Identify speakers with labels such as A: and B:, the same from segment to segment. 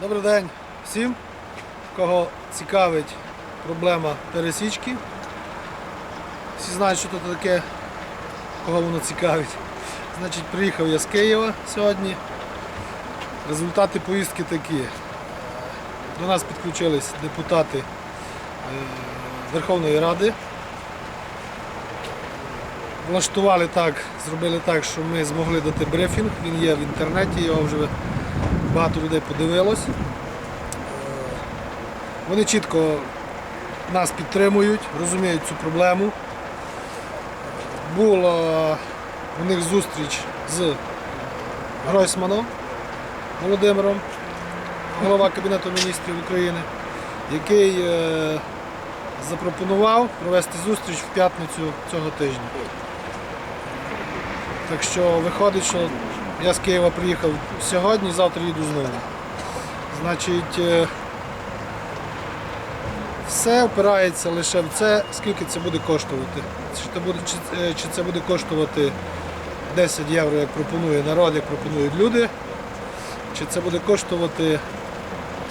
A: Добрий день всім, кого цікавить проблема пересічки. Всі знають, що це таке, кого воно цікавить. Значить, приїхав я з Києва сьогодні. Результати поїздки такі. До нас підключились депутати е, Верховної Ради. Влаштували так, зробили так, що ми змогли дати брифінг. Він є в інтернеті, його вже багато людей подивилось. Е, Вони чітко нас підтримують, розуміють цю проблему. Була у них зустріч з Гройсманом Володимиром, голова Кабінету міністрів України, який е, запропонував провести зустріч в п'ятницю цього тижня. Так що виходить, що я з Києва приїхав сьогодні, завтра їду знову. Значить, е, все опирається лише в це, скільки це буде коштувати. Чи це буде, е, чи це буде коштувати 10 євро, як пропонує народ, як пропонують люди, чи це буде коштувати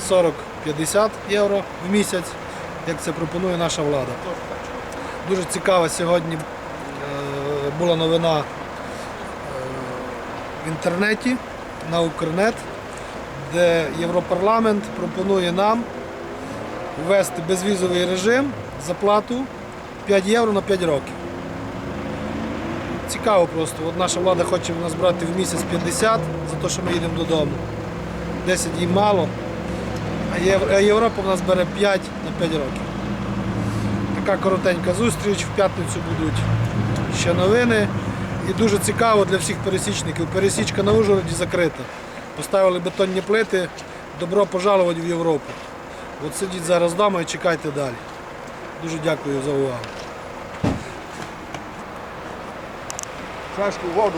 A: 40-50 євро в місяць, як це пропонує наша влада. Дуже цікава сьогодні е, була новина в інтернеті на Укрнет, де Європарламент пропонує нам ввести безвізовий режим за плату 5 євро на 5 років. Цікаво просто. От наша влада хоче в нас брати в місяць 50 за те, що ми їдемо додому. 10 їм мало, а Європа в нас бере 5 на 5 років. Така коротенька зустріч. В п'ятницю будуть ще новини. І дуже цікаво для всіх пересічників. Пересічка на Ужгороді закрита. Поставили бетонні плити. Добро пожалувати в Європу. От сидіть зараз вдома і чекайте далі. Дуже дякую за увагу.
B: Чашку воду.